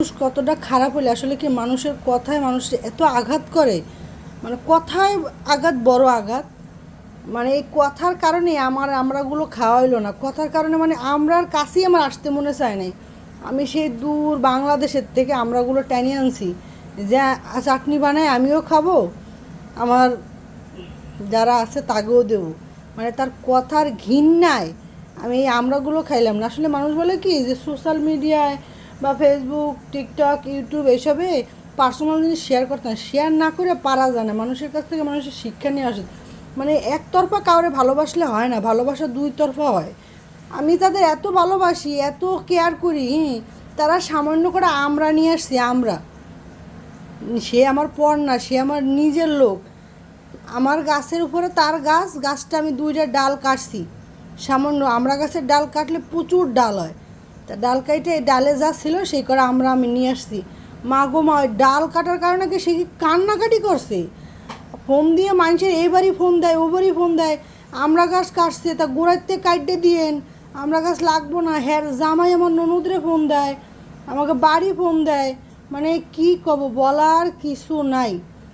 মানুষ কতটা খারাপ হলে, আসলে কি মানুষের কথায় মানুষের এত আঘাত করে? মানে কথায় আঘাত বড় আঘাত। মানে এই কথার কারণে আমার আমরাগুলো খাওয়া হইল না। কথার কারণে মানে আমরার কাছেই আমার আসতে মনে চায় নাই। আমি সেই দূর বাংলাদেশের থেকে আমরাগুলো টেনে আনছি। যে চাটনি বানায় আমিও খাব, আমার যারা আছে তাকেও দেবো। মানে তার কথার ঘৃণায় আমি এই আমরাগুলো খাইলাম না। আসলে মানুষ বলে কি যে, সোশ্যাল মিডিয়ায় বা ফেসবুক টিকটক ইউটিউব এইসবে পার্সোনাল জিনিস শেয়ার করতে না শেয়ার না করে পারা যায় না। মানুষের কাছ থেকে মানুষের শিক্ষা নিয়ে আসে। মানে একতরফা কাউরে ভালোবাসলে হয় না। ভালোবাসা দুই তরফা হয়। আমি তাদের এত ভালোবাসি, এত কেয়ার করি তারা সামান্য করে আমরা নিয়ে আসছি, আমরা। সে আমার পর না, সে আমার নিজের লোক। আমার গাছের উপরে তার গাছ, গাছটা আমি দুইটা ডাল কাটছি। সামান্য আমরা গাছের ডাল কাটলে প্রচুর ডাল হয়। তা ডাল এই ডালে যা ছিল সেই করে আমরা আমি নিয়ে আসছি। মা গো মা, ওই ডাল কাটার কারণে কি সে কি কান্নাকাটি করছে? ফোন দিয়ে মানুষের এইবারই ফোন দেয় ওবারই ফোন দেয়, আমরা গাছ কাটছে, তা গোড়াইতে কাটতে দিয়েন, আমরা গাছ লাগবো না, হ্যার জামাই আমার ননদরে ফোন দেয়, আমাকে বাড়ি ফোন দেয় মানে কি কব বলার কিছু নাই।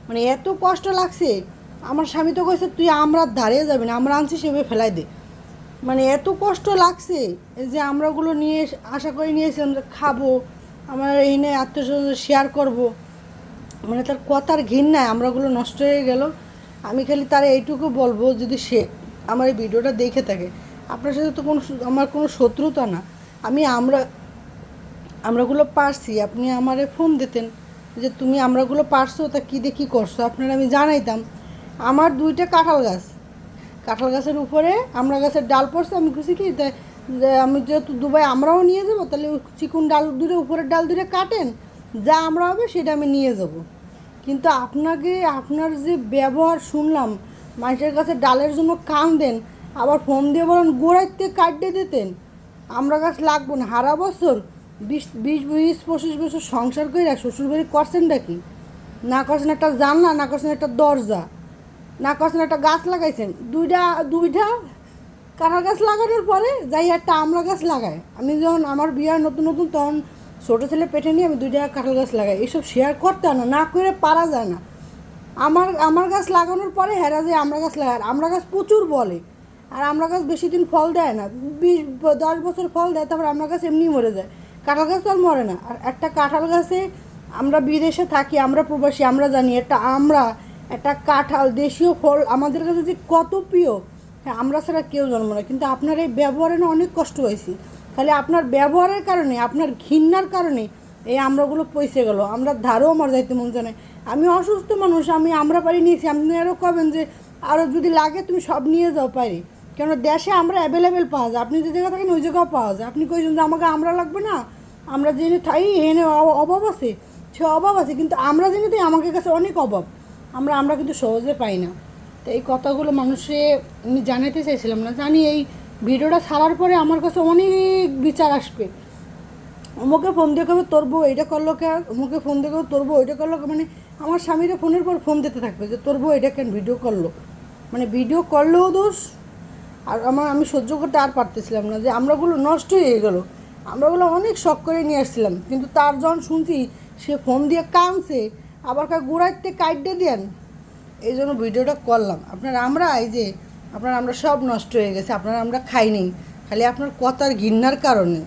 মানে এত কষ্ট লাগছে, আমার স্বামী তো কইছে, তুই আমরা ধারে যাবি না, আমরা আনছি সেভাবে ফেলাই দে। মানে এত কষ্ট লাগছে যে আমরাগুলো নিয়ে আশা করে নিয়ে এসেছিলাম যে খাব, আমার এই নিয়ে আত্মীয় শেয়ার করব। মানে তার কথার ঘৃণায় আমরাগুলো নষ্ট হয়ে গেল। আমি খালি তার এইটুকু বলব যদি সে আমার এই ভিডিওটা দেখে থাকে। আপনার সাথে তো কোনো আমার কোনো শত্রুতা না। আমি আমরা, আমরাগুলো পারছি। আপনি আমারে ফোন দিতেন যে তুমি আমরাগুলো পারছ, তা কী দিয়ে কী করছ? আপনারা আমি জানাইতাম। আমার দুইটা কাঁঠাল গাছ। কাঁঠাল গাছের উপরে, আমরা গাছের ডাল পড়ছে, আমি খুশি কি আমি যেহেতু দুবাই আমরাও নিয়ে যাব, তাহলে চিকুন ডাল দূরে উপরের ডাল দূরে কাটেন, যা আমরা হবে সেটা আমি নিয়ে যাব। কিন্তু আপনাকে, আপনার যে ব্যবহার শুনলাম, মানুষের কাছে ডালের জন্য কান দেন আবার ফোন দিয়ে বলেন, গোড়াইতে কাটতে দিতেন। আমরা গাছ লাগবো না, হারা বছর, বিশ বিশ বিশ, পঁচিশ বছর সংসার করে শ্বশুরবাড়ি করছেনটা কি? না করছেন একটা জানলা, না করছেন একটা দরজা। না করছেন, একটা গাছ লাগাইছেন। দুইটা দুইটা কাঁঠাল গাছ লাগানোর পরে যাই একটা আমলা গাছ লাগায়। আমি যখন আমার বিয়ার নতুন নতুন, তখন ছোটো ছেলে পেটে নিয়ে আমি দুইটা কাঁঠাল গাছ লাগাই। এইসব শেয়ার করতে হয় না না করে পারা যায় না। আমার আমার গাছ লাগানোর পরে হেরা যে আমরা গাছ লাগায় আমরা গাছ প্রচুর বলে। আর আমরা গাছ বেশি দিন ফল দেয় না। বিশ, দশ বছর ফল দেয়, তারপর আমরা গাছ এমনি মরে যায়। কাঁঠাল গাছ তো আর মরে না। আর একটা কাঁঠাল গাছে আমরা বিদেশে থাকি, আমরা প্রবাসী, আমরা জানি একটা আমরা একটা কাঁঠাল, দেশীয় ফল, আমাদের কাছে যে কত প্রিয় হ্যাঁ আমরা ছাড়া কেউ জন্ম না কিন্তু আপনার এই ব্যবহারে না অনেক কষ্ট হয়েছি। খালি আপনার ব্যবহারের কারণে, আপনার ঘৃণার কারণে এই আমরাগুলো পয়সে গেল। আমরা ধারেও আমার যাইতে মন জানে আমি অসুস্থ মানুষ, আমি আমরা পারি নিয়েছি, আপনি আরও কবেন যে আরও যদি লাগে তুমি সব নিয়ে যাও পারি কেন দেশে আমরা অ্যাভেলেবেল পাওয়া যায়, আপনি যে জায়গা থাকেন ওই জায়গাও পাওয়া যায়। আপনি কইছেন যে আমাকে আমরা লাগবে না, আমরা জেনে থাই অ- অভাব আছে, সে অভাব আছে, কিন্তু আমরা জেনে দিই আমাদের কাছে অনেক অভাব। আমরা আমরা কিন্তু সহজে পাই না। তো এই কথাগুলো মানুষে আমি জানাতে চাইছিলাম না। জানি এই ভিডিওটা ছাড়ার পরে আমার কাছে অনেক বিচার আসবে। অমুকে ফোন দিয়ে কবে তোর বউ এইটা করল কে? অমুকে ফোন দিয়ে কবে তোর বউ ওইটা করল? মানে আমার স্বামীরা ফোনের পর ফোন দিতে থাকবে যে তোর বউ এটা কেন ভিডিও করল? মানে ভিডিও করলেও দোষ। আর আমার, আমি সহ্য করতে আর পারতেছিলাম না যে আমরাগুলো নষ্ট হয়ে গেলো। আমরাগুলো অনেক শখ করে নিয়ে আসছিলাম। কিন্তু তার যখন শুনছি, সে ফোন দিয়ে কানছে আবার কার গুড়াইতে কাইটে দেন। এই জন্য ভিডিওটা করলাম। আপনার আমরা এই যে, আপনার আমরা সব নষ্ট হয়ে গেছে, আপনার আমরা খাইনি। খালি আপনার কথার ঘৃণার কারণে।